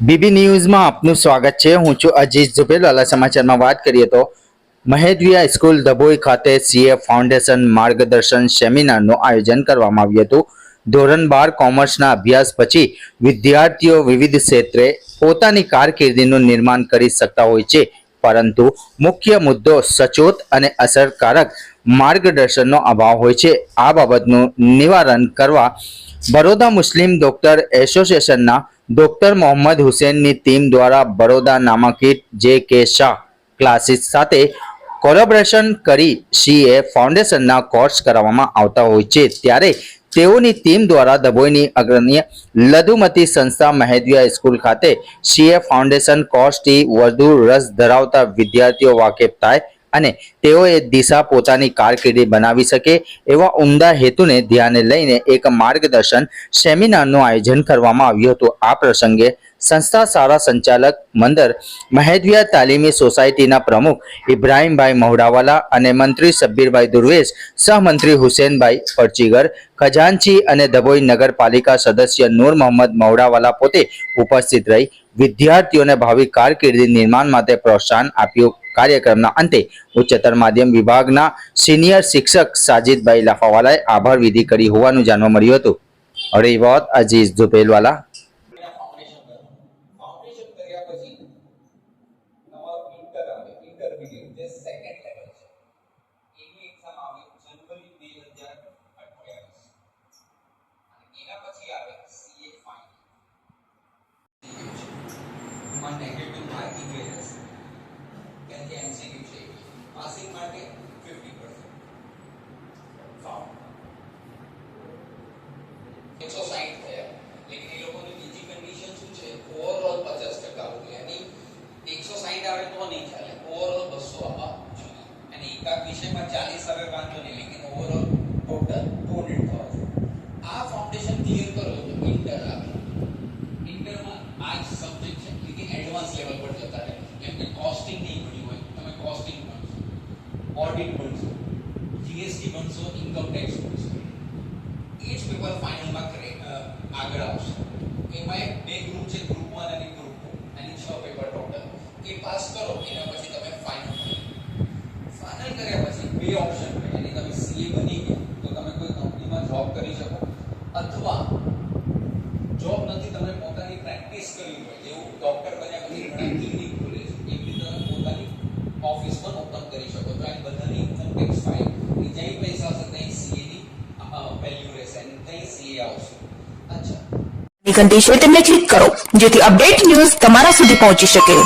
BB ન્યૂઝમાં આપનું સ્વાગત છે. હું છું અજીત ઝુબેરવાલા સમાચારમાં વાત કરીએ તો મહેદવિયા સ્કૂલ દભોઈ ખાતે સીએ ફાઉન્ડેશન માર્ગદર્શન સેમિનારનું આયોજન કરવામાં આવ્યું હતું. ધોરણ બાર કોમર્સના અભ્યાસ પછી વિદ્યાર્થીઓ વિવિધ ક્ષેત્રે પોતાની કારકિર્દીનું નિર્માણ કરી શકતા હોય છે. પરંતુ મુખ્ય મુદ્દો સચોટ અને અસરકારક માર્ગદર્શનનો અભાવ હોય છે. આ બાબતનું નિવારણ કરવા બરોડા મુસ્લિમ ડોક્ટર એસોસિએશનના ડોક્ટર મોહમ્મદ હુસેનની ટીમ દ્વારા બરોડા નામાંકિત જે કે શાહ ક્લાસીસ સાથે કોલેબોરેશન કરી સીએ ફાઉન્ડેશનના કોર્સ કરાવવામાં આવતા હોય છે. ત્યારે તેઓની ટીમ દ્વારા દભોઈની અગ્રણીય લઘુમતી સંસ્થા મહેદવિયા સ્કૂલ ખાતે સીએ ફાઉન્ડેશન કોર્સથી વધુ રસ ધરાવતા વિદ્યાર્થીઓ વાકેફ થાય અને તેઓએ દિશા પોતાની કારકિર્દી બનાવી શકે એવા ઉમદા હેતુને ધ્યાને લઈને એક માર્ગદર્શન સેમિનારનું આયોજન કરવામાં આવ્યું હતું. આ પ્રસંગે સંસ્થા શાળા સંચાલક મંદર મહેદવિયા તાલીમી સોસાયટીના પ્રમુખ ઇબ્રાહીમભાઈ મહુડાવાલા અને મંત્રી શબ્બીરભાઈ દુર્વેશ, સહમંત્રી હુસેનભાઈ પરચીગર ખજાનચી અને ધબોઈ નગરપાલિકા સદસ્ય નૂર મોહમ્મદ મહુડાવાલા પોતે ઉપસ્થિત રહી વિદ્યાર્થીઓને ભાવિ કારકિર્દી નિર્માણ માટે પ્રોત્સાહન આપ્યું. કાર્યક્રમના અંતે ઉચ્ચતર માધ્યમ વિભાગના સિનિયર શિક્ષક સાજિદભાઈ લાફાવાલાએ આભાર વિધિ કરી હોવાનું જાણવા મળ્યું હતું. અરેવત અજીઝ ઝુપેલવાલા ફાઉન્ડેશન કરો machine. Now our inter intermediate, the second level છે એની એક્ઝામ આવે જનવરી 2028 અને એના પછી આવે CA ફાઇનલ માં નેગેટિવ માર્કિંગ વેરિયન્સ કે જે એમસીક્યુ છે પાસિંગ માટે 50 વિષયમાં ચાલીસ આવે વાંધો નહીં, લેકિન ઓવરઓલ ટોટલ ટુ હંડ્રેડ થવા આ ફાઉન્ડેશન ક્લિયર કરો તો ઇન્ટર આવે. ઇન્ટરમાં આ જ સબ્જેક્ટ છે કે એડવાન્સ લેવલ પર જતા રહે. જેમ કે કોસ્ટિંગ નહીં ભણ્યું હોય, તમે કોસ્ટિંગ ભણશો. ઓડિટ ભણશો. જીએસટી ભણશો ઇન્કમ ટેક્સ ભણશો એ જ પેપર ફાઇનલમાં કરે અ, આગળ આવશે એમાં એક બે ગ્રુપ છે ગ્રુપ વન અને ગ્રુપ ટુ અને છ પેપર ટોટલ એ પાસ કરો એના પછી તમે ફાઇનલ ફાઇનલ કર્યા પછી બે ઓપ્શન હોય. એટલે તમે સીએ બની ગયા, તો તમે કોઈ કંપનીમાં જોબ કરી શકો. અથવા જોબ નથી, તમે પોતાની પ્રેક્ટિસ કરવી હોય. જેવું ડોક્ટર બન્યા પછી ઘણા ક્લિનિક ખોલે છે. એવી રીતે તમે પોતાની ઓફિસ પણ ઓપન કરી શકો. તો આ બધાની ઇન્કમ ટેક્સ ફાઇલ જ્યાં પૈસા હશે ત્યાં સીએ ની વેલ્યુ રહેશે અને ત્યાં સીએ આવશે. અચ્છા. છે તેમને ક્લિક કરો, જેથી અપડેટ ન્યૂઝ તમારા સુધી પહોંચી શકે.